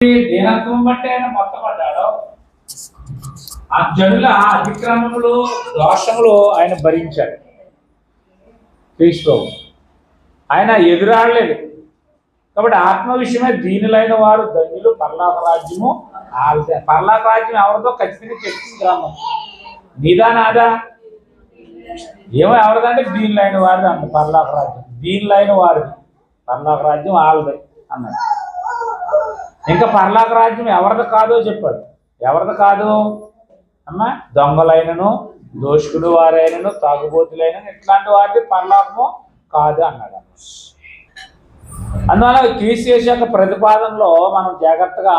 దీనత్వం బట్టి ఆయన మొత్తపడ్డాడు? ఆ జనుల అతిక్రమములు దోషములు ఆయన భరించాడు. క్రీస్తు ఆయన ఎదురాడలేదు. కాబట్టి ఆత్మ విషయమే దీనులైన వారు ధన్యులు పర్లాప రాజ్యము పర్లాప రాజ్యం ఎవరిదో ఖచ్చితంగా చర్చించాము నీదా నాదా? ఏమో ఎవరిదంటే దీనిలైన వారిది అన్న పర్లాప రాజ్యం దీనిలైన వారిది. పర్లాప రాజ్యం ఆల్దే అన్నాడు. ఇంకా పర్లాక రాజ్యం ఎవరిది కాదో చెప్పాడు. ఎవరిది కాదు? అమ్మా దొంగలైనను దోషకుడు వారైనను తాగుబోతులైనను ఇట్లాంటి వారిది పర్లాకము కాదు అన్నాడు. అందువల్ల క్రీస్తు యొక్క ప్రతిపాదనలో మనం జాగ్రత్తగా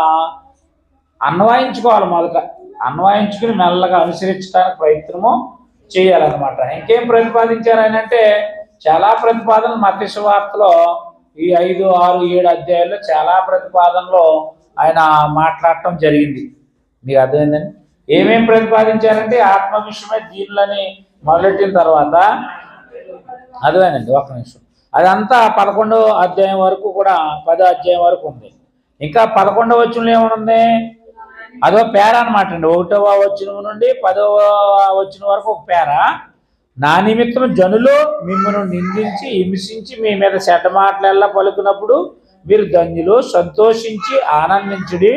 అన్వయించుకోవాలి మొదట. అన్వయించుకుని మెల్లగా అనుసరించడానికి ప్రయత్నము చేయాలన్నమాట. ఇంకేం ప్రతిపాదించారు ఆయన అంటే చాలా ప్రతిపాదనలు మత్స్య వార్తలో ఈ ఐదు ఆరు ఏడు అధ్యాయాల్లో చాలా ప్రతిపాదనలో ఆయన మాట్లాడటం జరిగింది. మీకు అర్థమైందండి? ఏమేం ప్రతిపాదించారంటే ఆత్మ విషయమే మొదలెట్టిన తర్వాత అదేనండి ఒక నిమిషం. అదంతా పదకొండో అధ్యాయం వరకు కూడా పదో అధ్యాయం వరకు ఉంది. ఇంకా పదకొండవ వచ్చిన ఏమనుంది అదో పేర అనమాట అండి. ఒకటవ వచ్చిన నుండి పదవ వచ్చిన వరకు ఒక పేర. నా నిమిత్తం జనులు మిమ్మల్ని నిందించి హింసించి మీ మీద చెడ్డ పలుకున్నప్పుడు మీరు ధన్యులు సంతోషించి ఆనందించుడి.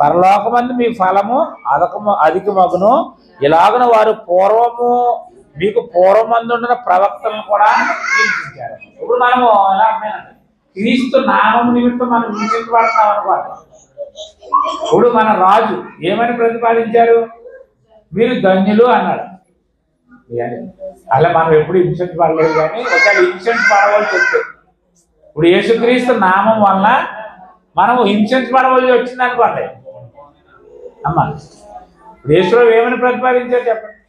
పరలోకమంది మీ ఫలము అదకము అధికమగును. ఇలాగను ఇలాగన వారు పూర్వము మీకు పూర్వమందుండిన ప్రవక్తలను కూడా కీర్తించారు ఇప్పుడు మనము ఎలా క్రీస్తు నామం నిమిత్తం మనం హింసించబడుతున్నాం అనుకోండి ఇప్పుడు మన రాజు ఏమని ప్రతిపాదించారు? మీరు ధన్యులు అన్నాడు. అలా మనం ఎప్పుడు హింసించబడలేదు కానీ ఒకవేళ పడవలసి వస్తే. ఇప్పుడు యేసుక్రీస్తు నామం వలన మనం పడవలసి వచ్చింది అనుకోండి. అమ్మ ఇప్పుడు యేసురావు ఏమని ప్రతిపాదించారు చెప్పండి.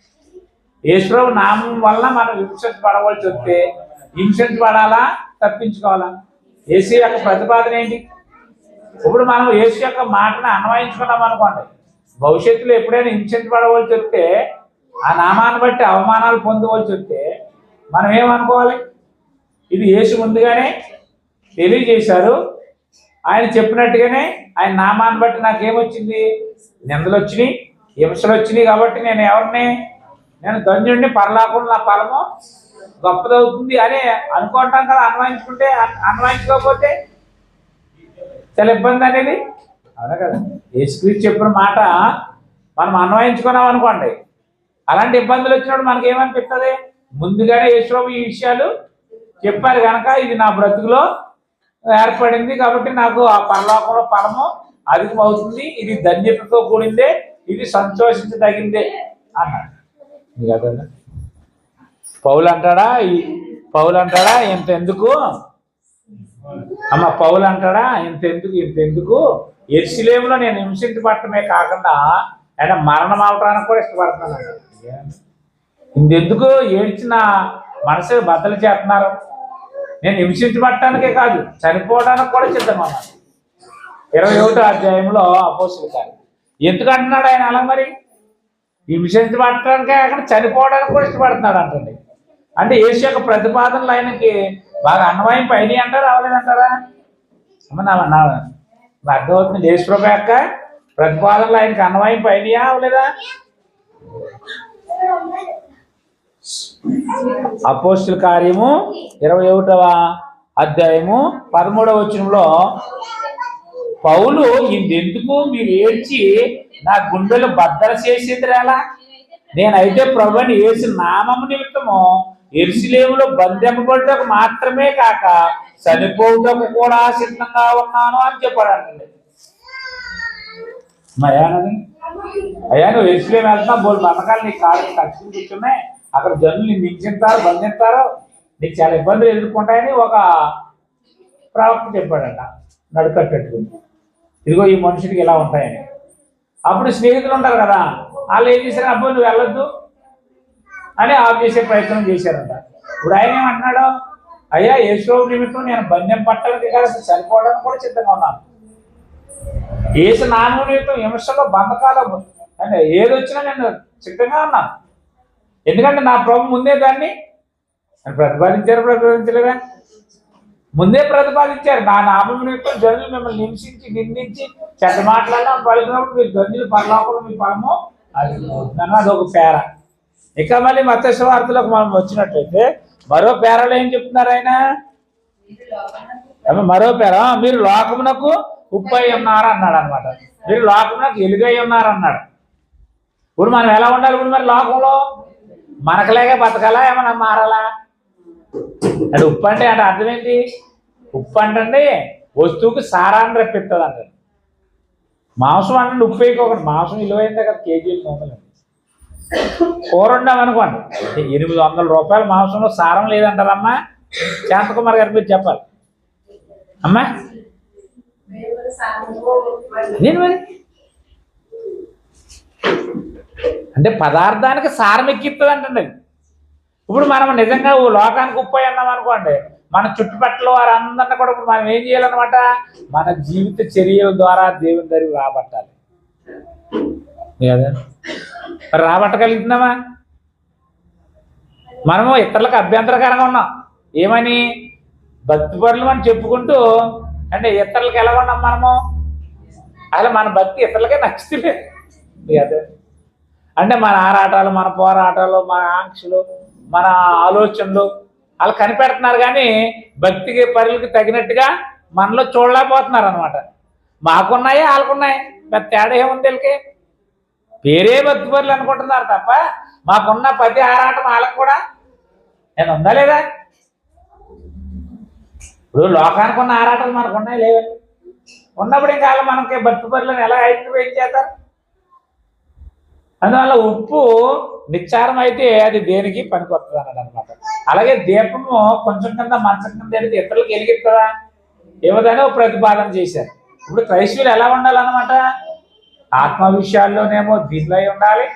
యేసురావు నామం వలన మనం హింసించబడవలసి వస్తే హింసించబడాలా తప్పించుకోవాలా? యేసు యొక్క ప్రతిపాదన ఏంటి? ఇప్పుడు మనం యేసు యొక్క మాటను అన్వయించుకున్నాం అనుకోండి. భవిష్యత్తులో ఎప్పుడైనా హింసించబడవలసి వస్తే ఆ నామాన్ని బట్టి అవమానాలు పొందవలసి వస్తే మనం ఏమనుకోవాలి? ఇది యేసు ముందుగానే తెలియజేశారు ఆయన చెప్పినట్టుగానే ఆయన నామాన్ని బట్టి నాకేమొచ్చింది? నిందలు వచ్చినాయి హింసలు వచ్చినాయి కాబట్టి నేను ఎవరిని? నేను ధన్యుడిని పరలాకుండా నా ఫలము గొప్పదవుతుంది అని అనుకుంటాం కదా అన్వయించుకుంటే అన్వయించుకోకపోతే చాలా ఇబ్బంది అనేది. అవునా కదా? యేసుక్రీస్తు చెప్పిన మాట మనం అన్వయించుకున్నాం అనుకోండి అలాంటి ఇబ్బందులు వచ్చినప్పుడు మనకి ఏమనిపిస్తుంది ముందుగానే యశ్వబు ఈ విషయాలు చెప్పారు కనుక ఇది నా బ్రతుకులో ఏర్పడింది కాబట్టి నాకు ఆ పరలోకంలో ఫలము అధికమవుతుంది ఇది ధన్యతతో కూడిందే ఇది సంతోషించదగిందే అన్నాడు. మీకు పౌలు అంటాడా? ఈ పౌలు అంటాడా? ఇంత ఎందుకు అమ్మ పౌలు అంటాడా? ఇంత ఎందుకు ఇంత ఎందుకు ఎర్సిలేములో నేను హింసించబట్టమే కాకుండా ఆయన మరణం అవటానికి కూడా ఇష్టపడుతున్నాను ఇందెందుకు ఏడ్చిన మనసు బద్దలు చేస్తున్నారు. నేను హింసించబట్టడానికే కాదు చనిపోవడానికి కూడా సిద్ధంగా ఇరవై ఒకటో అధ్యాయంలో అపోసులు కాదు ఎందుకు అంటున్నాడు ఆయన అలా మరి? హింసించబట్టడానికే అక్కడ చనిపోవడానికి కూడా ఇష్టపడుతున్నాడు అంటండి. అంటే యేసు యొక్క ప్రతిపాదనలు ఆయనకి బాగా అన్వయం పైన అంటారా అవలేదంటారా అమ్మ నా నాకు అర్థమవుతుంది. యేసు ప్రభు యొక్క ప్రతిపాదనలు ఆయనకి అన్వయం పైన అవలేదా? అపోస్టుల కార్యము ఇరవై ఒకటవ అధ్యాయము పదమూడవ వచనంలో పౌలు ఇందెందుకు మీరు ఏడ్చి నా గుండెలు బద్దలు చేసేది ఎలా నేనైతే ప్రభుని వేసిన నామం నిమిత్తము ఎరుసలేములో బంధింపబడుటకు మాత్రమే కాక చనిపోవుటకు కూడా సిద్ధంగా ఉన్నాను అని చెప్పాడు అంటండి అయ్యానని అయ్యా నువ్వు ఎరుసలేం వెళ్తున్నా బోల్ బతకాలు నీ కాళ్ళు కట్టుకుని కూర్చున్నాయి. అక్కడ జనులు నిన్ను హింసిస్తారు బంధిస్తారు. నీకు చాలా ఇబ్బందులు ఎదుర్కొంటాయని ఒక ప్రవక్త చెప్పాడట నడుకట్టట్టుకుని. ఇదిగో ఈ మనుషుడికి ఇలా ఉంటాయని. అప్పుడు స్నేహితులు ఉంటారు కదా వాళ్ళు ఏం చేశారు? అబ్బో నువ్వు వెళ్ళొద్దు అని ఆఫ్ చేసే ప్రయత్నం చేశారంట. ఇప్పుడు ఆయన ఏమంటున్నాడు అయ్యా యేసు నిమిత్తం నేను బంధం పట్టడానికి కాదు చనిపోవడానికి కూడా సిద్ధంగా ఉన్నాను. ఏసు నామం నిమిత్తం హింసలో బంధకాలు అంటే ఏది వచ్చినా నేను సిద్ధంగా ఉన్నాను. ఎందుకంటే నా ప్రభు ముందే దాన్ని ప్రతిపాదించారు ప్రతిపాదించలేదా? ముందే ప్రతిపాదించారు. నా నామం నిమిత్తం జనులు మిమ్మల్ని హింసించి నిందించి చెడ్డ మాట్లాడినా పలికినప్పుడు మీరు ధ్వనులు పరలోకంలో మీ ఫలము అది అది ఒక పేర. ఇక మళ్ళీ మత్స్య వార్తలకు మనం వచ్చినట్లయితే మరో పేరలో ఏం చెప్తున్నారు ఆయన? మరో పేర. "ఆ, మీరు లోకమునకు ఉప్పై ఉన్నారు అన్నాడు అనమాట మీరు లోకంలోకి ఎలుగై ఉన్నారు అన్నాడు. ఇప్పుడు మనం ఎలా ఉండాలి ఇప్పుడు మరి లోకంలో మనకలేగా బతకాలా? ఏమన్నా మారాలా? అంటే ఉప్పు అంటే అంటే అర్థం ఏంటి ఉప్పు అంటే వస్తువుకి సారాన్ని రప్పిస్తుంది అంటారు మాంసం అంటే ఉప్పు వేయకోకండి మాంసం విలువైందే కదా కేజీలు మొదలు కూర వండామనుకోండి ఎనిమిది వందల రూపాయల మాంసంలో సారం లేదంటారమ్మా. శాంతకుమార్ గారి మీరు చెప్పాలి. అమ్మా నేను మరి? అంటే పదార్థానికి సారం ఎక్కిస్తుంది అంటండి. అది. ఇప్పుడు మనం నిజంగా ఓ లోకానికి ఉప్పు అన్నాం అనుకోండి మన చుట్టుపక్కల వారు అందరినీ కూడా ఇప్పుడు మనం ఏం చేయాలన్నమాట? మన జీవిత చర్యల ద్వారా దేవుని దగ్గరికి రాబట్టాలి. కదా రాబట్టగలుగుతున్నామా? మనము ఇతరులకు అభ్యంతరకరంగా ఉన్నాం. ఏమని? భక్తి అని చెప్పుకుంటూ అంటే ఇతరులకి ఎలా ఉన్నాం మనము? అసలు మన భక్తి ఇతరులకే నచ్చుతుంది అదే. అంటే మన ఆరాటాలు మన పోరాటాలు మన ఆంక్షలు మన ఆలోచనలు వాళ్ళు కనిపెడుతున్నారు కానీ భక్తికి పరులకి తగినట్టుగా మనలో చూడలేకపోతున్నారు అనమాట మాకున్నాయి వాళ్ళకున్నాయి. పెద్ద తేడా ఏముంది వీళ్ళకి? పేరే భక్తి పరులు అనుకుంటున్నారు తప్ప మాకున్న ప్రతి ఆరాటం వాళ్ళకు కూడా. నేను ఉందా లేదా? ఇప్పుడు లోకానికి ఉన్న ఆరాటాలు మనకు ఉన్నాయి లేవండి ఉన్నప్పుడు ఇంకా మనకి భక్తి పరులను ఎలా ఐడెంటిఫై చేస్తారు? అందువల్ల ఉప్పు నిచ్చారం అయితే అది దేనికి పనికొస్తుంది అన్నాడు అనమాట. అలాగే దీపము కొంచెం కింద మంచం కింద ఎడితే ఇతరులకు వెలిగిస్తుందా ఇవ్వదని ఒక ప్రతిపాదన చేశారు. ఇప్పుడు క్రైస్తవులు ఎలా ఉండాలన్నమాట? ఆత్మ విషయాల్లోనేమో దీనిలో ఉండాలి.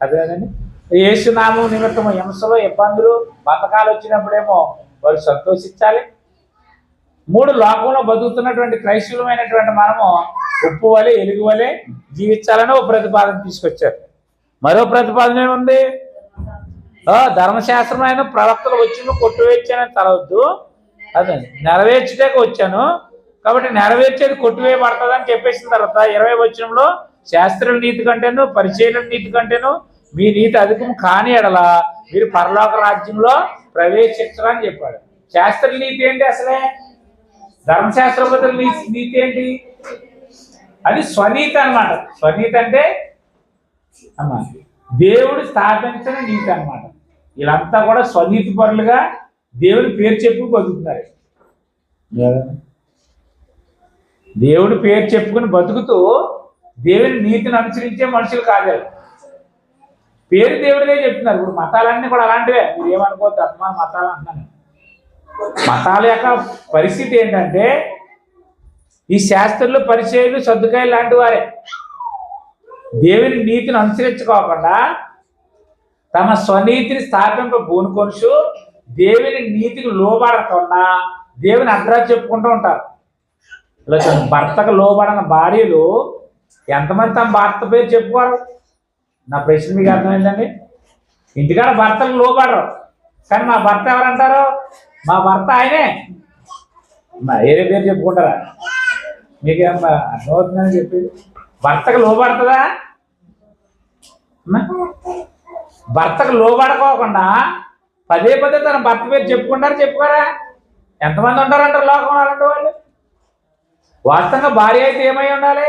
అదేనండి. యేసునామం నిమిత్తము హింసలు ఇబ్బందులు బంధకాలు వచ్చినప్పుడేమో వారు సంతోషించాలి. మూడు లోకంలో బతుకుతున్నటువంటి క్రైస్తవులమైనటువంటి మనము ఉప్పు వలె ఎలుగు వలె జీవించాలని ఒక ప్రతిపాదన తీసుకొచ్చారు. మరో ప్రతిపాదన ఏముంది? ఆ, ధర్మశాస్త్రం అయిన ప్రవక్తలు వచ్చి కొట్టువేర్చానని తలవద్దు. అదే నెరవేర్చుటకు వచ్చాను. కాబట్టి నెరవేర్చేది కొట్టువేయబడుతుంది అని చెప్పేసిన తర్వాత ఇరవై వచ్చంలో శాస్త్రుల నీతి కంటేను పరిచయల నీతి కంటేను మీ నీతి అధికం కాని ఎడల మీరు పరలోక రాజ్యంలో ప్రవేశించరని చెప్పాడు. శాస్త్ర నీతి ఏంటి అసలే? ధర్మశాస్త్రబద్ధ నీతి నీతి ఏంటి అది స్వనీతి అన్నమాట. స్వనీతి అంటే అమ్మా దేవుడు స్థాపించిన నీతి అన్నమాట. వీళ్ళంతా కూడా స్వనీతి పరులుగా దేవుడి పేరు చెప్పి బతుకుతున్నారు. దేవుడి పేరు చెప్పుకుని బతుకుతూ దేవుని నీతిని అనుసరించే మనుషులు కాదు. పేరు దేవుడిదే చెప్తున్నారు. ఇప్పుడు మతాలన్నీ కూడా అలాంటివే. మీరు ఏమనుకోవద్దు అర్థమా మతాలు అంటున్నాను. మతాల యొక్క పరిస్థితి ఏంటంటే ఈ శాస్త్రులు పరిచయాలు సర్దుకాయలు లాంటి వారే. దేవుని నీతిని అనుసరించుకోకుండా తమ స్వనీతిని స్థాపింప పూనుకొనుచు దేవుని నీతికి లోబడకుండా దేవుని అడ్రస్ చెప్పుకుంటూ ఉంటారు. ఇలా భర్తకు లోబడిన భార్యలు ఎంతమంది తమ భర్త పేరు చెప్పుకోరు? నా ప్రశ్న మీకు అర్థమైందండి? ఇంటికాడ భర్తకు లోబడరు. కానీ మా భర్త ఎవరంటారు? మా భర్త ఆయనే. మా ఏరే పేరు చెప్పుకుంటారా? మీకేమన్నా అర్థమవుతుందని చెప్పి భర్తకు లోబడుతుందా? భర్తకు లోబడుకోకుండా పదే పదే తన భర్త పేరు చెప్పుకుంటారు చెప్పుకోరా? ఎంతమంది ఉంటారంటారు లోకంలో అలాంటి వాళ్ళు? వాస్తవంగా భార్య అయితే ఏమై ఉండాలి?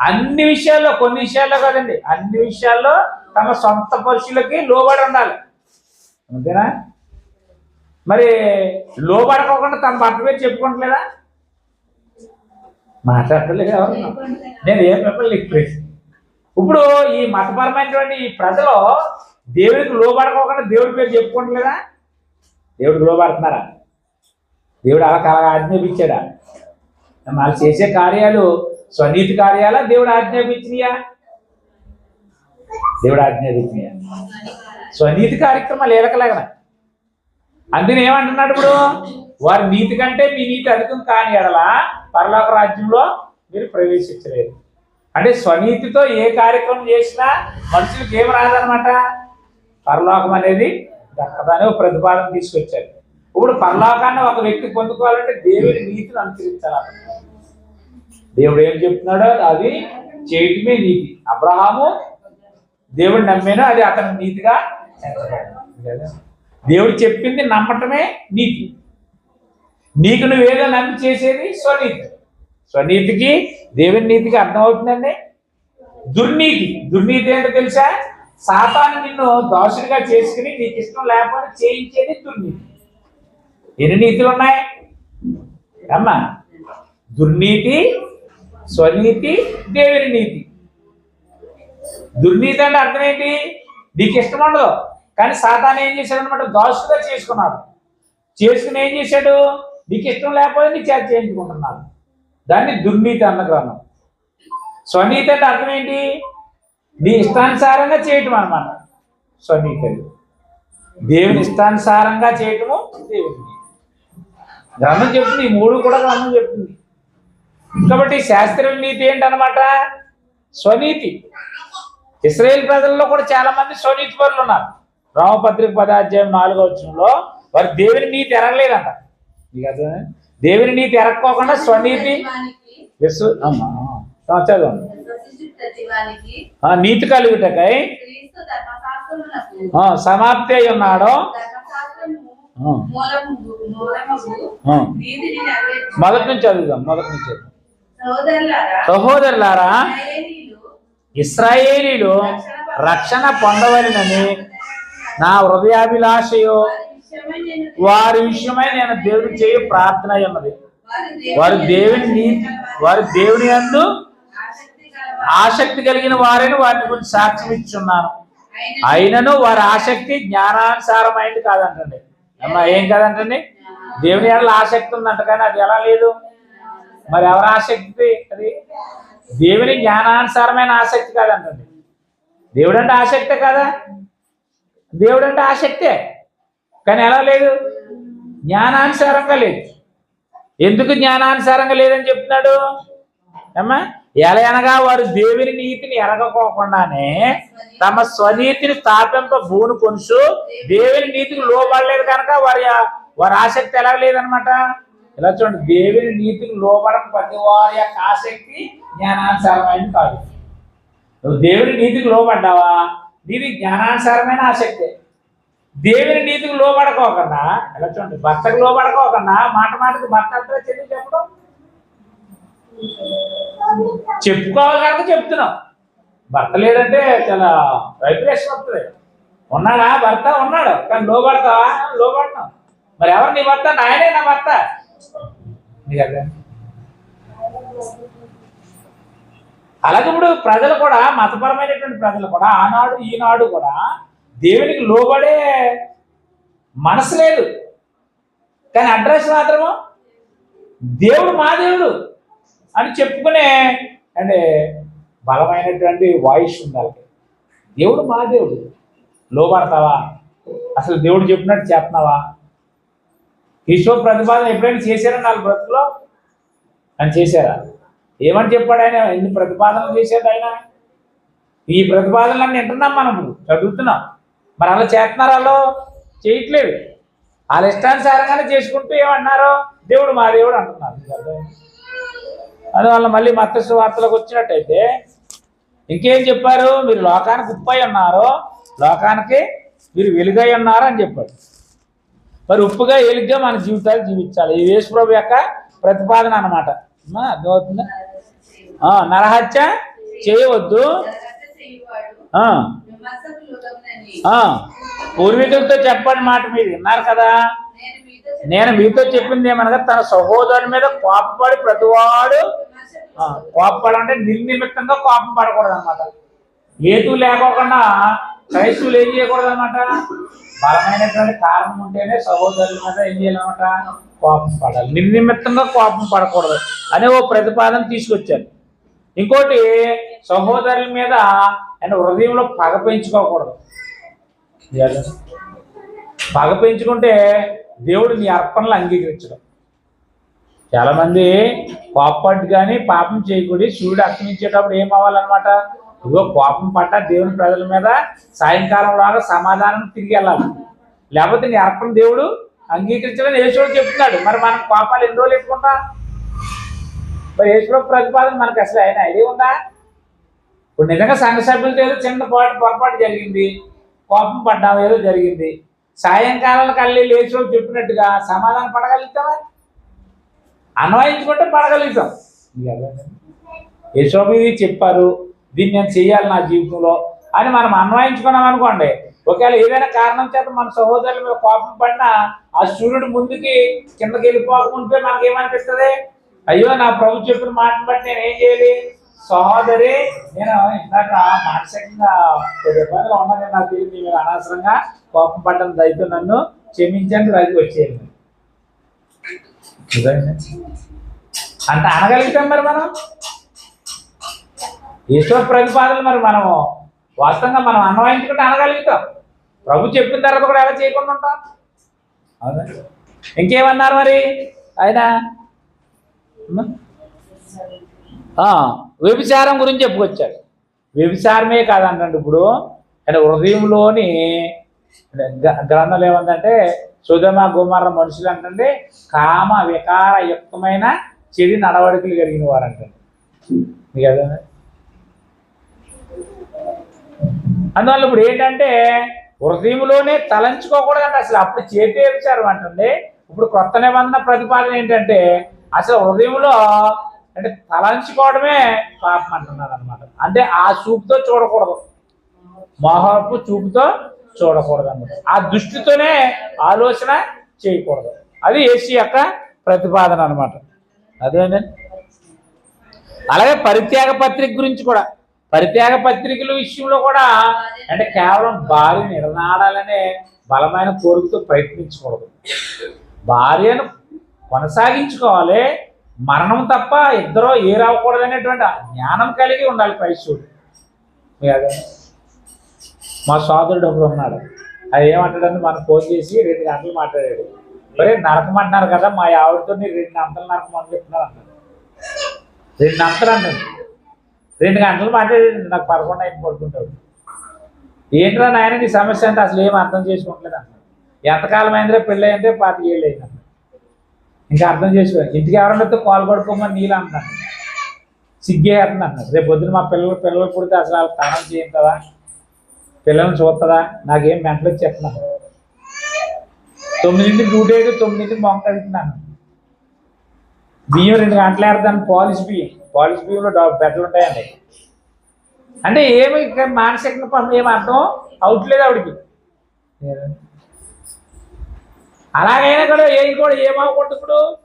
అన్ని విషయాల్లో కొన్ని విషయాల్లో కాదండి అన్ని విషయాల్లో తమ సొంత పరుషులకి లోబడి ఉండాలి. అంతేనా? మరి లోబడకోకుండా తన భర్త పేరు చెప్పుకుంటలేదా? మాట్లాడలేదు ఎవరు నేను ఏం మిమ్మల్ని ప్రశ్న ఇప్పుడు ఈ మతపరమైనటువంటి ఈ ప్రజలు దేవుడికి లోబడకోకుండా దేవుడి పేరు చెప్పుకోవట్లేదా దేవుడికి లోబడుతున్నారా? దేవుడు అలా కలగా ఆజ్ఞాపించాడా? వాళ్ళు చేసే కార్యాలు స్వనీతి కార్యాలా? దేవుడు ఆజ్ఞాపించినయా? దేవుడు ఆజ్ఞాపించినయా? స్వనీతి కార్యక్రమాలు ఏలకలేగనా అందుకని ఏమంటున్నాడు ఇప్పుడు? వారి నీతి కంటే మీ నీతి అధికం కాని ఎడల పరలోక రాజ్యంలో మీరు ప్రవేశించలేరు అంటే స్వనీతితో ఏ కార్యక్రమం చేసినా మనుషులకు ఏం రాదనమాట పరలోకం అనేది దక్కదని ఒక ప్రతిపాదన తీసుకొచ్చారు. ఇప్పుడు పరలోకాన్ని ఒక వ్యక్తి పొందుకోవాలంటే దేవుని నీతిని అనుసరించాలి. దేవుడు ఏం చెప్తున్నాడో? అది చేయటమే నీతి. అబ్రహాము దేవుడు నమ్మేనో అది అతని నీతిగా ఎంచబడింది. దేవుడు చెప్పింది నమ్మటమే నీతి. నీకు నువ్వేదో నమ్మి చేసేది స్వనీతి. స్వనీతికి దేవుని నీతికి అర్థమవుతుందండి? దుర్నీతి. దుర్నీతి ఏంటో తెలుసా? సాతాను నిన్ను దోషుడిగా చేసుకుని నీకు ఇష్టం లేకపోతే చేయించేది దుర్నీతి. ఎన్ని నీతులు ఉన్నాయి? అమ్మా దుర్నీతి స్వనీతి దేవుని నీతి. దుర్నీతి అంటే అర్థం ఏంటి? నీకు ఇష్టం ఉండదు. కానీ సాతాన్ ఏం చేశాడు అనమాట దోషుగా చేసుకున్నాడు. చేసుకుని ఏం చేశాడు? నీకు ఇష్టం లేకపోతే నీ చేత చేయించుకుంటున్నాడు. దాన్ని దుర్నీతి అన్నగ్రహం స్వనీతి అంటే అర్థం ఏంటి? నీ ఇష్టానుసారంగా చేయటం అన్నమాట. స్వనీతి దేవుని ఇష్టానుసారంగా చేయటము దేవుని. గ్రంథం చెప్తుంది ఈ మూడు కూడా గ్రంథం చెప్తుంది. కాబట్టి శాస్త్రీయ నీతి ఏంటనమాట స్వనీతి. ఇస్రాయేల్ ప్రజల్లో కూడా చాలా మంది స్వనీతి పరులు ఉన్నారు. రామపత్రిక పదాధ్యాయం నాలుగో వచ్చంలో వారు దేవుని నీతి ఎరగలేదంట. మీకు అర్థమైందా? దేవుని నీతి ఎరక్కోకుండా స్వనీతి విశ్వ అమ్మా చదవండి నీతి కలుగుటకై సమాప్తి అయి ఉన్నాడు. మొదటి నుంచి చదువుదాం మొదటి నుంచి సహోదరులారా ఇస్రాయేలీలు రక్షణ పొందవలనని నా హృదయాభిలాషయో వారి విషయమై నేను వారి చేయ ప్రార్థన అయి ఉన్నది వారి వారు దేవుని నీతి వారు దేవుని అందు ఆసక్తి కలిగిన వారిని వారిని గురించి సాక్ష్యం ఇచ్చున్నాను. అయినను అయినను వారి ఆసక్తి జ్ఞానానుసారమైంది కాదంటండి. అమ్మా ఏం కాదంటండి? దేవుని ఎడల ఆసక్తి ఉందంట కానీ అది ఎలా లేదు? మరి ఎవరి ఆసక్తి? అది దేవుని జ్ఞానానుసారమైన ఆసక్తి కాదంటండి. దేవుడు అంటే ఆసక్తే కదా? దేవుడు అంటే ఆసక్తే కానీ ఎలా లేదు? జ్ఞానానుసారంగా లేదు. ఎందుకు జ్ఞానానుసారంగా లేదని చెప్తున్నాడు? అమ్మా ఎలా అనగా వారు దేవుని నీతిని ఎరగకోకుండానే తమ స్వనీతిని స్థాపింప భూని కొనుసు దేవుని నీతికి లోబడలేదు కనుక వారి వారి ఆసక్తి ఎలా లేదనమాట ఇలా చూడండి. దేవుని నీతికి లోబడడం ప్రతి వారి యొక్క ఆసక్తి జ్ఞానానుసారమైంది కాదు. నువ్వు దేవుని నీతికి లోబడ్డావా? నీది జ్ఞానానుసారమైన ఆసక్తే. దేవుని నీతికి లోబడుకోకుండా ఎలా చూడండి భర్తకు లోబడుకోకుండా మాట మాటకు భర్త అంతా చెల్లి చెప్పడం? చెప్పుకోవాలి కనుక చెప్తున్నాం. భర్త లేదంటే చాలా వైబ్రేషన్ వస్తుంది. ఉన్నాడా? భర్త ఉన్నాడు. కానీ లోబడతావా? లోబడతాం. మరి ఎవరు నీ భర్త? నాయనే నా భర్త. నీకు అర్థం? అలాగే ఇప్పుడు ప్రజలు కూడా మతపరమైనటువంటి ప్రజలు కూడా ఆనాడు ఈనాడు కూడా దేవునికి లోబడే మనసు లేదు. కానీ అడ్రస్ మాత్రము దేవుడు మా దేవుడు అని చెప్పుకునే అంటే బలమైనటువంటి వాయిస్ ఉండాలి. దేవుడు మా దేవుడు. లోబడతావా? అసలు దేవుడు చెప్పినట్టు చేస్తున్నావా? ఈశ్వర ప్రతిపాదన ఎప్పుడైనా చేశారా నాలుగు బ్రతుకులో? అని చేశారా? ఏమని చెప్పాడు ఆయన ఎన్ని ప్రతిపాదనలు చేశాడు ఆయన ఈ ప్రతిపాదనలన్నీ వింటున్నాం మనం చదువుతున్నాం. మరి అలా చేస్తున్నారు వాళ్ళు? చేయట్లేదు. వాళ్ళ ఇష్టానుసారంగానే చేసుకుంటూ ఏమన్నారు? దేవుడు మా దేవుడు అంటున్నారు. అందువల్ల మళ్ళీ మత్స్య వార్తలకు వచ్చినట్టయితే ఇంకేం చెప్పారు? మీరు లోకానికి ఉప్పై ఉన్నారు లోకానికి మీరు వెలుగై ఉన్నారు అని చెప్పాడు. మరి ఉప్పుగా ఎలుగ్గా మన జీవితాలు జీవించాలి. ఇది యేసుప్రభు యొక్క ప్రతిపాదన అనమాట అర్థమవుతుందా? నరహత్య చేయవద్దు. పూర్వీకులతో చెప్పండి మాట మీరు విన్నారు కదా. నేను మీతో చెప్పింది ఏమనగా తన సహోదరుని మీద కోపపడి ప్రతివాడు కోపడంటే నిర్నిమిత్తంగా కోపం పడకూడదు అనమాట హేతు లేకోకుండా క్రైస్తువులు ఏం చేయకూడదు అనమాట బలమైనటువంటి కారణం ఉంటేనే సహోదరుల మీద ఏం చేయాలన్నమాట? కోపం పడాలి. నిర్నిమిత్తంగా కోపం పడకూడదు. అనే ఓ ప్రతిపాదన తీసుకొచ్చారు. ఇంకోటి సహోదరుల మీద ఆయన హృదయంలో పగ పెంచుకోకూడదు. పగ పెంచుకుంటే దేవుడు నీ అర్పణలు అంగీకరించడం. చాలామంది మంది కానీ పాపం చేయకూడదు. సూర్యుడు అర్పించేటప్పుడు ఏం అవ్వాలన్నమాట? ఇదిగో కోపం పట్ట దేవుని ప్రజల మీద సాయంకాలం లాగా సమాధానం తిరిగి వెళ్ళాలి. లేకపోతే నీ అర్పణ దేవుడు అంగీకరించడం యేసుడు చెప్తున్నాడు. మరి మనం కోపాలు ఎన్ని రోజులు ఎట్టుకుంటా మరి యేసుడు ప్రతిపాదన మనకు అసలు ఆయన ఐడియా ఉందా? ఇప్పుడు నిజంగా సంఘ సభ్యులతో ఏదో చిన్న పాటు పొరపాటు జరిగింది కోపం పడ్డాం ఏదో జరిగింది. సాయంకాలం కళ్ళీ లేచి చెప్పినట్టుగా సమాధానం పడగలుగుతామా అన్వయించుకుంటే పడగలుగుతాం. యశోబి చెప్పారు దీన్ని నేను చెయ్యాలి నా జీవితంలో అని మనం అన్వయించుకున్నాం అనుకోండి. ఒకవేళ ఏదైనా కారణం చేత మన సహోదరుల మీద కోపం పడినా ఆ సూర్యుడు ముందుకి కిందకి వెళ్ళిపోకుంటే మనకేమనిపిస్తుంది? అయ్యో నా ప్రభు చెప్పిన మాట బట్టి నేను ఏం చేయాలి? సహోదరి నేను ఇందాక మానసికంగా కొద్ది ఇబ్బందులు ఉన్నది నాకు తెలియదు మీరు అనవసరంగా కోపం పడ్డం దయతో నన్ను క్షమించండి అది వచ్చేయండి. అంటే అనగలుగుతాం మరి మనం? ఈశ్వర ప్రతిపాదనలు మరి మనము. వాస్తవంగా మనం అన్వయించుకుంటే అనగలుగుతాం. ప్రభు చెప్పిన తర్వాత కూడా ఎలా చేయకుండా ఉంటాం. అవునా? ఇంకేమన్నారు మరి? ఆయన వ్యభిచారం గురించి చెప్పుకొచ్చాడు. వ్యభిచారమే కాదంటండి ఇప్పుడు. అంటే హృదయంలోని అంటే గ్రంథాలు ఏమందంటే సుధమ గుమర మనుషులు అంటే కామ వికార యుక్తమైన చెడు నడవడికలు కలిగిన వారు అంటండి. అందువల్ల ఇప్పుడు ఏంటంటే హృదయంలోనే తలంచుకోకూడదండి అసలు. అప్పుడు చేతి వ్యభిచారం అంటండి. ఇప్పుడు కొత్త నిబంధన ప్రతిపాదన ఏంటంటే అసలు హృదయంలో అంటే తలంచుకోవడమే పాపం అంటున్నారు అనమాట అంటే ఆ చూపుతో చూడకూడదు. మోహపు చూపుతో చూడకూడదు అనమాట ఆ దృష్టితోనే ఆలోచన చేయకూడదు. అది ఏసీ యొక్క ప్రతిపాదన అనమాట అదేనండి అలాగే పరిత్యాగ పత్రిక గురించి కూడా. పరిత్యాగ పత్రికల విషయంలో కూడా అంటే కేవలం భార్య నిలనాడాలనే బలమైన కోరికతో ప్రయత్నించకూడదు. భార్యను కొనసాగించుకోవాలి. మరణం తప్ప ఇద్దరు ఏ రావకూడదు అనేటువంటి జ్ఞానం కలిగి ఉండాలి పైశ్యుడు మా సోదరుడు ఒకడు ఉన్నాడు. అది ఏమంటాడని మనం ఫోన్ చేసి రెండు గంటలు మాట్లాడాడు. మరి నరకం అంటున్నారు కదా మా ఆవిడతో రెండు గంటలు నరకం అని చెప్తున్నారు అన్నాడు రెండు గంటలు అన్నాడు రెండు గంటలు మాట్లాడాడు నాకు పదకొండు అయిన పడుకుంటాడు. ఏంట్రా నాయన నీ సమస్య అంటే అసలు ఏం అర్థం చేసుకోవట్లేదు అన్నాడు ఎంతకాలం అయిందిరా పెళ్ళి అయిందే పాతికేళ్ళు అయినా ఇంకా అర్థం చేసుకో ఇంటికి ఎవరన్నా కాల్ పడుకోమని నీళ్ళు అంటున్నాను సిగ్గే అంటున్నాను రేపు పొద్దున మా పిల్లలు పిల్లలు పుడితే అసలు వాళ్ళు స్నానం చేయంటదా పిల్లల్ని చూస్తుందా నాకేం మెంటలు చెప్తున్నాను తొమ్మిదింటికి డ్యూటీ అయితే తొమ్మిదింటికి మొంక అడుగుతున్నాను బియ్యం రెండు గంటలు ఏడతాను పాలిష్ బియ్యం. పాలిష్ బియ్యంలో డా- ఉంటాయండి. అంటే ఏమి మానసిక ఏం ఏమి అర్థం? అవుట్లేదు ఆవిడకి. అలాగైనా కూడా ఏం కూడా ఏమవకూడదు ఇప్పుడు.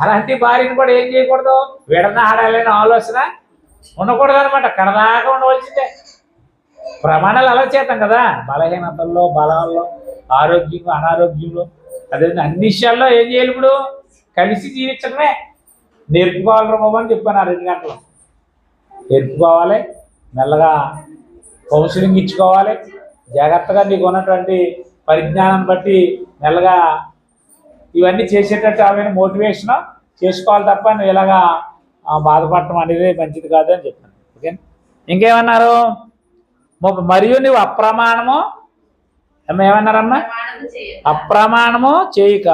అలాంటి భార్యను కూడా ఏం చేయకూడదు. విడనాడాలనే ఆలోచన ఉండకూడదు అనమాట కడదాకా ఉండవలసిందే. ప్రమాణాలు అలా చేతాం కదా. బలహీనతల్లో బలాల్లో ఆరోగ్యం అనారోగ్యంలో అదే అన్ని విషయాల్లో ఏం చేయాలి ఇప్పుడు? కలిసి జీవించడమే. నేర్పుకోవాలి బాబు అని చెప్పాను ఆ రెండు గంటలు. నేర్పుకోవాలి. మెల్లగా కౌన్సిలింగ్ ఇచ్చుకోవాలి. జాగ్రత్తగా నీకు ఉన్నటువంటి పరిజ్ఞానం బట్టి మెల్లగా ఇవన్నీ చేసేటట్టు ఆమెను మోటివేషన్ చేసుకోవాలి తప్ప నువ్వు ఇలాగా బాధపడటం అనేది మంచిది కాదు అని చెప్పాను. ఓకే? ఇంకేమన్నారు? మరియు నువ్వు అప్రమాణము? ఏమన్నారమ్మా అప్రమాణము చేయక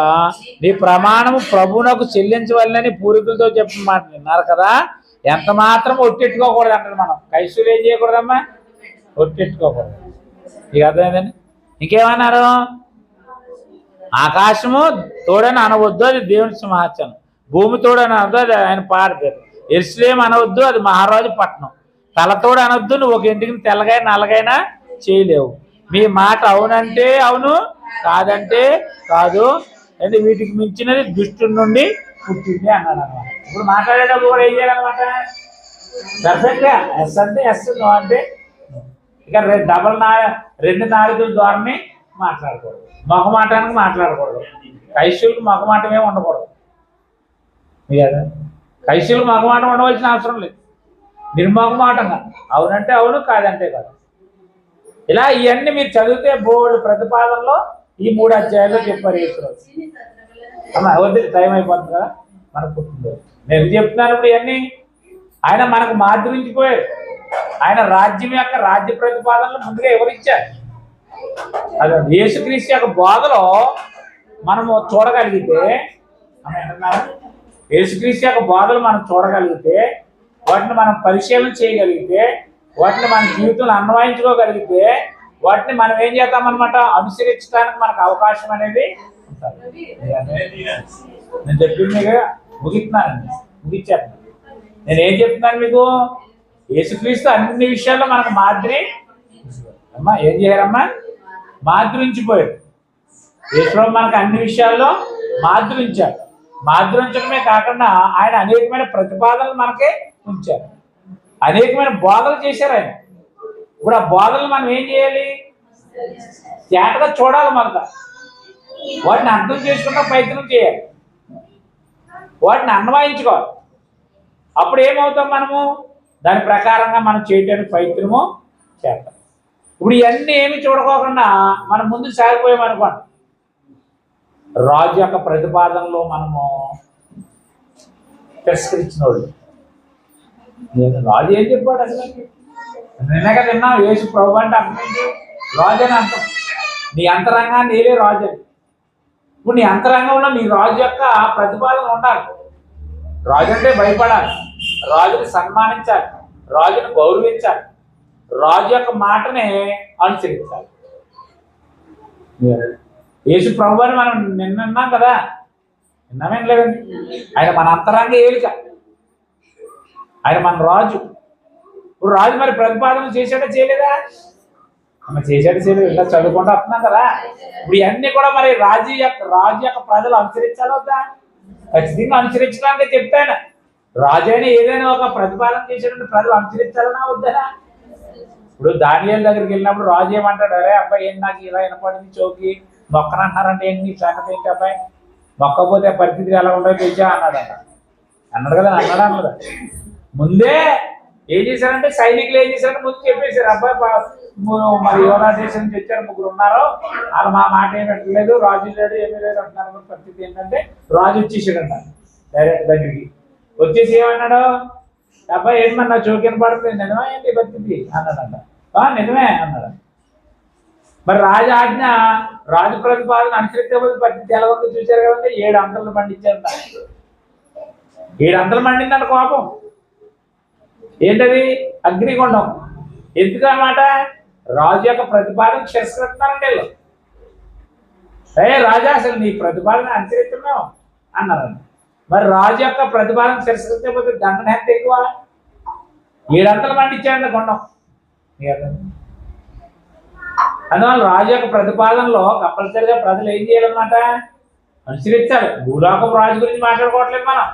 నీ ప్రమాణము ప్రభువునకు చెల్లించవల్లని పూర్వీకులతో చెప్పిన మాట విన్నారు కదా? ఎంత మాత్రం ఒట్టెట్టుకోకూడదు అంటారు మనం. కైసులు ఏం చేయకూడదమ్మా? ఒట్టెట్టుకోకూడదు. ఇక అర్థమైందండి? ఇంకేమన్నారు? ఆకాశము తోడని అనవద్దు అది దేవుని సింహాచనం భూమి తోడని అనవద్దు అది ఆయన పాడతారు ఎరుసలేం అనవద్దు అది మహారాజు పట్నం తలతోడు అనవద్దు నువ్వు ఒక ఇంటికి తెల్లగైనా నల్లగైనా చేయలేవు. మీ మాట అవునంటే అవును కాదంటే కాదు. అంటే వీటికి మించినది దుష్టు నుండి పుట్టింది అన్నాడు అనమాట. ఇప్పుడు మాట్లాడేటప్పుడు కూడా ఏం చేయాలన్నమాట? పర్ఫెక్ట్గా ఎస్ అంటే ఎస్ అంటే ఇక రె- డబల్ నా రెండు నాలుగుల ద్వారానే మాట్లాడకూడదు మొహమాటానికి మాట్లాడకూడదు. కైశ్యులకు మొహమాటమే ఉండకూడదు. కదా కైశ్యులు మొహమాటం ఉండవలసిన అవసరం లేదు. నిర్మోహమాటంగా. అవునంటే అవును కాదంటే కాదు. ఇలా ఇవన్నీ మీరు చదివితే బోర్డు ప్రతిపాదనలో ఈ మూడు అధ్యాయాల్లో చెప్పారు ఈశ్వరు చిన్ని వద్దు టైం అయిపోతుంది కదా? మనకు పుట్టింది. నేను చెప్తున్నాను ఇప్పుడు ఇవన్నీ. ఆయన మనకు మాధురించిపోయారు ఆయన రాజ్యం యొక్క రాజ్య ప్రతిపాదనలు ముందుగా ఎవరిచ్చారు అది యేసుక్రీస్తు యొక్క బోధలో మనము చూడగలిగితే యేసుక్రీస్తు యొక్క బోధలు మనం చూడగలిగితే వాటిని మనం పరిశీలన చేయగలిగితే వాటిని మన జీవితంలో అన్వయించుకోగలిగితే వాటిని మనం ఏం చేద్దామన్నమాట? అనుసరించడానికి మనకు అవకాశం అనేది నేను చెప్పింది మీకు ముగిస్తున్నానండి. ముగించాను నేను ఏం చెప్తున్నాను మీకు? యేసుక్రీస్తు అన్ని విషయాల్లో మనకు మాదిరి అమ్మా ఏం చేయాలమ్మా? మాద్రించిపోయాడు యేసుప్రభు మనకు అన్ని విషయాల్లో మాద్రించాడు మాద్రించడమే కాకుండా ఆయన అనేకమైన ప్రతిపాదనలు మనకి ఉంచారు అనేకమైన బోధలు చేశారు ఆయన. ఇప్పుడు ఆ బోధలు మనం ఏం చేయాలి? తేటగా చూడాలి మనక. వాటిని అర్థం చేసుకున్న ప్రయత్నం చేయాలి. వాటిని అన్వయించుకోవాలి. అప్పుడు ఏమవుతాం మనము? దాని ప్రకారంగా మనం చేయడానికి ప్రయత్నము చేస్తాం. ఇప్పుడు ఇవన్నీ ఏమి చూడకోకుండా మనం ముందు సాగిపోయామనుకోండి రాజు యొక్క ప్రతిపాదనలో మనము తిరస్కరించిన వాళ్ళు నేను రాజు ఏం చెప్పాడు అసలు? నిన్నక కదా యేసు ప్రభు అంటే అర్థం రాజు అని అర్థం నీ అంతరంగాన్ని నేనే రాజు అని. ఇప్పుడు నీ అంతరంగంలో నీ రాజు యొక్క ప్రతిపాదన ఉండాలి. రాజు అంటే భయపడాలి. రాజుని సన్మానించాలి. రాజుని గౌరవించాలి. రాజు యొక్క మాటనే అనుసరించాలి. యేసు ప్రభు అని మనం నిన్న విన్నాం కదా. నిన్నమేం లేదండి? ఆయన మన అంతరంగ ఏలిక. ఆయన మన రాజు. ఇప్పుడు రాజు మరి ప్రతిపాదన చేశాడా చేయలేదా? ఆమె చేశాడు చేయలేదు. ఇలా చదువుకుంటూ వస్తున్నాం కదా. ఇప్పుడు ఇవన్నీ కూడా మరి రాజు యొక్క రాజు యొక్క ప్రజలు అనుసరించాలి వద్దా? ఖచ్చితంగా అనుసరించడానికి చెప్పాను. రాజు అయినా ఏదైనా ఒక ప్రతిపాదన చేసేటువంటి ప్రజలు అనుసరించాలనా వద్దా? ఇప్పుడు దానియాల దగ్గరికి వెళ్ళినప్పుడు రాజు ఏమంటాడు? అరే అబ్బాయి ఏంటి నాకు ఇలా వినపడింది చౌకి? మొక్కనంటున్నారంటే ఏంటి నీ సంగతి ఏంటి అబ్బాయి? మొక్కపోతే పరిస్థితి ఎలా ఉండదో తెచ్చా అన్నాడు అన్నాడు కదా అన్నాడు అన్నాడు? ముందే ఏం చేశారంటే సైనికులు ఏం చేశారంటే ముందు చెప్పేశారు అబ్బాయి మరి యోగా దేశం నుంచి వచ్చారు ముగ్గురు ఉన్నారు. వాళ్ళు మా మాట ఏం పెట్టలేదు రాజు లేడు ఏమీ లేదు అంటున్నారు. పరిస్థితి ఏంటంటే రాజు వచ్చేసాడు అంట డైరెక్ట్ దగ్గరికి. వచ్చేసి ఏమన్నాడు? అబ్బాయి ఏంటన్నా చౌకిన పడుతుంది నిజమే ఏంటి పరిస్థితి? అన్నాడంట. "ఆ, నిజమే అన్నాడు. మరి రాజు ఆజ్ఞ రాజు ప్రతిపాదన అనుసరించబోదు పరిస్థితి ఎలా ఉందో చూశారు కదంటే ఏడు అంతలు పండించారంట. ఏడు అంతలు పండిందంట కోపం. ఏంటది? అగ్నిగుండం. ఎందుకన్నమాట రాజు యొక్క ప్రతిపాదన తిరస్కరిస్తున్నారండి వీళ్ళు. ఏ రాజా అసలు నీ ప్రతిపాదన అనుసరిస్తున్నావు? అన్నారండి మరి రాజు యొక్క ప్రతిపాదన తిరస్కరించకపోతే దండన ఎంత ఎక్కువ? ఏడంతలు పండించాడు కొండం. అందువల్ల రాజు యొక్క ప్రతిపాదనలో కంపల్సరిగా ప్రజలు ఏం చేయాలన్నమాట? అనుసరించాలి. భూలోకం రాజు గురించి మాట్లాడుకోవట్లేదు మనం.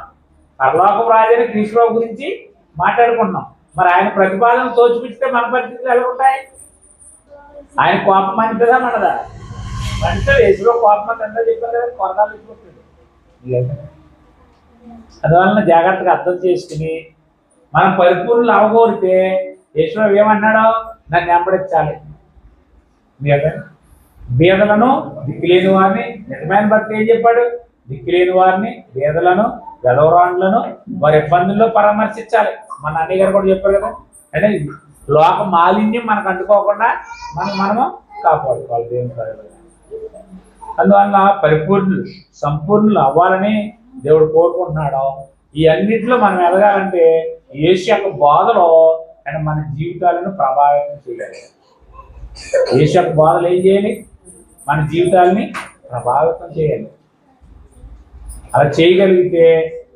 పరలోకం రాజు అని క్రీస్తురావు గురించి మాట్లాడుకుంటున్నాం. మరి ఆయన ప్రతిపాదన తోచిపిస్తే మన పరిస్థితులు ఎలా ఉంటాయి? ఆయన కోపం మంచిదా మనదా మంచిది. ఎదురో కోపం అని చెప్పారు కదా కొరదాలు ఇచ్చిపోతుంది అందువలన జాగ్రత్తగా అర్థం చేసుకుని మనం పరిపూర్ణలు అవగోరితే ఈశ్వరు ఏమన్నాడో నన్ను వెంబడించాలి. బీదలను దిక్కులేని వారిని నిజమైన భక్తి ఏం చెప్పాడు? దిక్కులేని వారిని బీదలను గెలవరాండ్లను వారి ఇబ్బందుల్లో పరామర్శించాలి. మన అన్నయ్య గారు కూడా చెప్పారు కదా? అంటే లోక మాలిన్యం మనకు అంటుకోకుండా మనం మనము కాపాడుకోవాలి దేవుని అందువల్ల పరిపూర్ణులు సంపూర్ణులు అవ్వాలని దేవుడు కోరుకుంటున్నాడు ఈ అన్నింటిలో మనం ఎదగాలంటే యేసు యొక్క బాధలో ఆయన మన జీవితాలను ప్రభావితం చేయాలి. యేసు యొక్క బాధలు ఏం చేయాలి? మన జీవితాలని ప్రభావితం చేయాలి. అలా చేయగలిగితే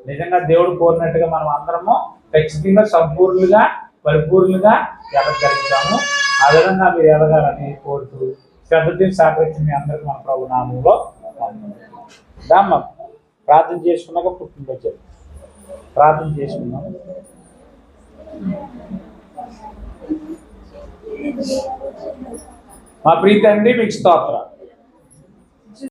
నిజంగా దేవుడు కోరినట్టుగా మనం అందరము ఖచ్చితంగా సంపూర్ణులుగా పరిపూర్ణులుగా ఎదగలుగుతాము. ఆ విధంగా మీరు ఎదగాలని కోరుతూ శ్రద్ధతో సహకరించి మీ అందరికీ మన ప్రభు నామంలో దామ్మ ప్రార్థన చేసుకున్నాక పుట్టినరోజు ప్రార్థన చేసుకున్నాం మా ప్రీతండి మీకు స్తోత్రం.